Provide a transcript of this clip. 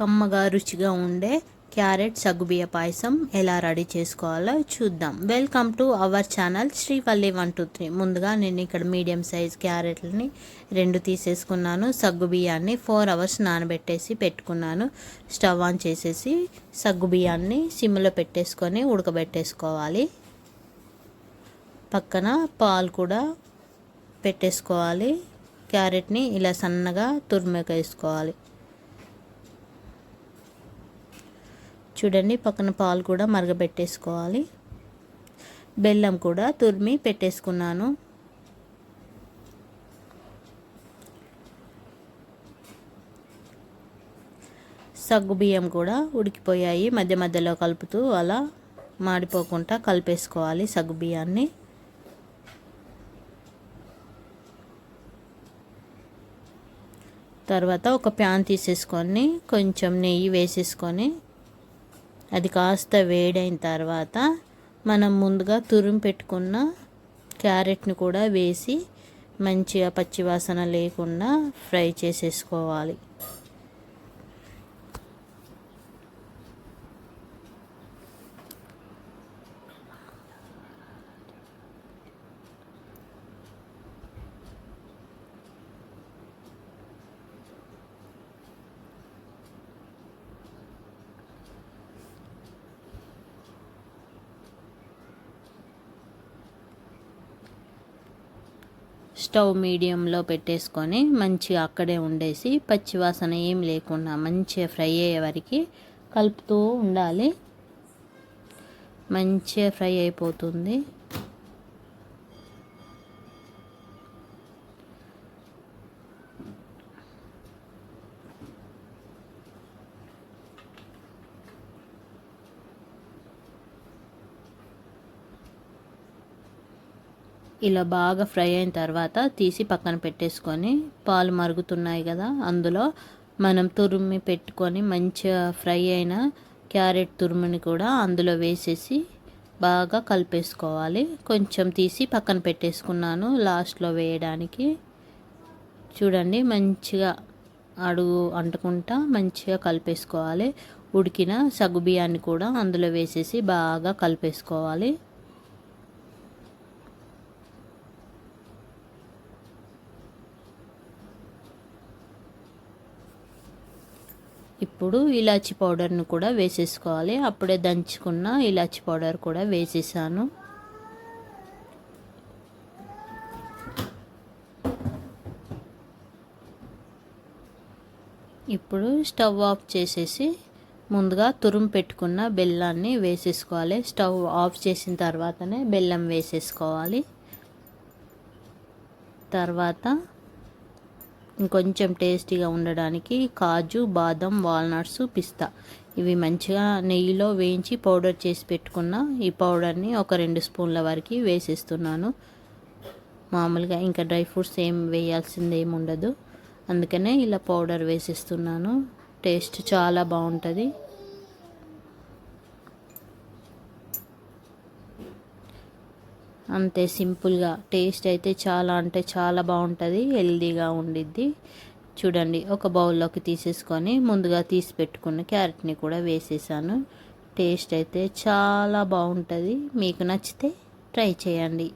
కమ్మగా రుచిగా ఉండే క్యారెట్ సగ్గుబియ్య పాయసం ఎలా రెడీ చేసుకోవాలో చూద్దాం. Welcome to our channel Srivalli one two three ముందుగా నేను ఇక్కడ మీడియం సైజ్ క్యారెట్లని రెండు తీసేసుకున్నాను. సగ్గుబియ్యాన్ని ఫోర్ అవర్స్ నానబెట్టేసి పెట్టుకున్నాను. స్టవ్ ఆన్ చేసేసి సగ్గుబియ్యాన్ని సిమ్లో పెట్టేసుకొని ఉడకబెట్టేసుకోవాలి. పక్కన పాలు కూడా పెట్టేసుకోవాలి. క్యారెట్ని ఇలా సన్నగా తురిమేకేసుకోవాలి. చూడండి పక్కన పాలు కూడా మరగబెట్టేసుకోవాలి. బెల్లం కూడా తురిమి పెట్టేసుకున్నాను. సగ్గు బియ్యం కూడా ఉడికిపోయాయి. మధ్య మధ్యలో కలుపుతూ అలా మాడిపోకుండా కలిపేసుకోవాలి సగ్గు బియ్యాన్ని. తర్వాత ఒక ప్యాన్ తీసేసుకొని కొంచెం నెయ్యి వేసేసుకొని అది కాస్త వేడైన తర్వాత మనం ముందుగా తురుము పెట్టుకున్న క్యారెట్ని కూడా వేసి మంచిగా పచ్చివాసన లేకుండా ఫ్రై చేసేసుకోవాలి. స్టవ్ మీడియంలో పెట్టేసుకొని మంచిగా అక్కడే ఉండేసి పచ్చివాసన ఏం లేకుండా మంచిగా ఫ్రై అయ్యే వరకు కలుపుతూ ఉండాలి. మంచిగా ఫ్రై అయిపోతుంది. ఇలా బాగా ఫ్రై అయిన తర్వాత తీసి పక్కన పెట్టేసుకొని పాలు మరుగుతున్నాయి కదా అందులో మనం తురిమి పెట్టుకొని మంచిగా ఫ్రై అయిన క్యారెట్ తురుముని కూడా అందులో వేసేసి బాగా కలిపేసుకోవాలి. కొంచెం తీసి పక్కన పెట్టేసుకున్నాను లాస్ట్లో వేయడానికి. చూడండి మంచిగా అడుగు అంటుకుంటా మంచిగా కలిపేసుకోవాలి. ఉడికిన సగ్గుబియ్యాన్ని కూడా అందులో వేసేసి బాగా కలిపేసుకోవాలి. ఇప్పుడు ఇలాచి పౌడర్ను కూడా వేసేసుకోవాలి. అప్పుడే దంచుకున్న ఇలాచి పౌడర్ కూడా వేసేసాను. ఇప్పుడు స్టవ్ ఆఫ్ చేసేసి ముందుగా తురుము పెట్టుకున్న బెల్లాన్ని వేసేసుకోవాలి. స్టవ్ ఆఫ్ చేసిన తర్వాతనే బెల్లం వేసేసుకోవాలి. తర్వాత ఇంకొంచెం టేస్టీగా ఉండడానికి కాజు బాదం వాల్నట్స్ పిస్తా. ఇవి మంచిగా నెయ్యిలో వేయించి పౌడర్ చేసి పెట్టుకున్న ఈ పౌడర్ని ఒక రెండు స్పూన్ల వరకు వేసేస్తున్నాను. మామూలుగా ఇంకా డ్రై ఫ్రూట్స్ ఏం వేయాల్సింది ఏమి ఉండదు. అందుకనే ఇలా పౌడర్ వేసేస్తున్నాను. టేస్ట్ చాలా బాగుంటుంది. అంతే సింపుల్గా. టేస్ట్ అయితే చాలా అంటే చాలా బాగుంటుంది హెల్దీగా ఉండిద్ది. చూడండి ఒక బౌల్లోకి తీసేసుకొని ముందుగా తీసి పెట్టుకున్న క్యారెట్ని కూడా వేసేసాను. టేస్ట్ అయితే చాలా బాగుంటుంది. మీకు నచ్చితే ట్రై చేయండి.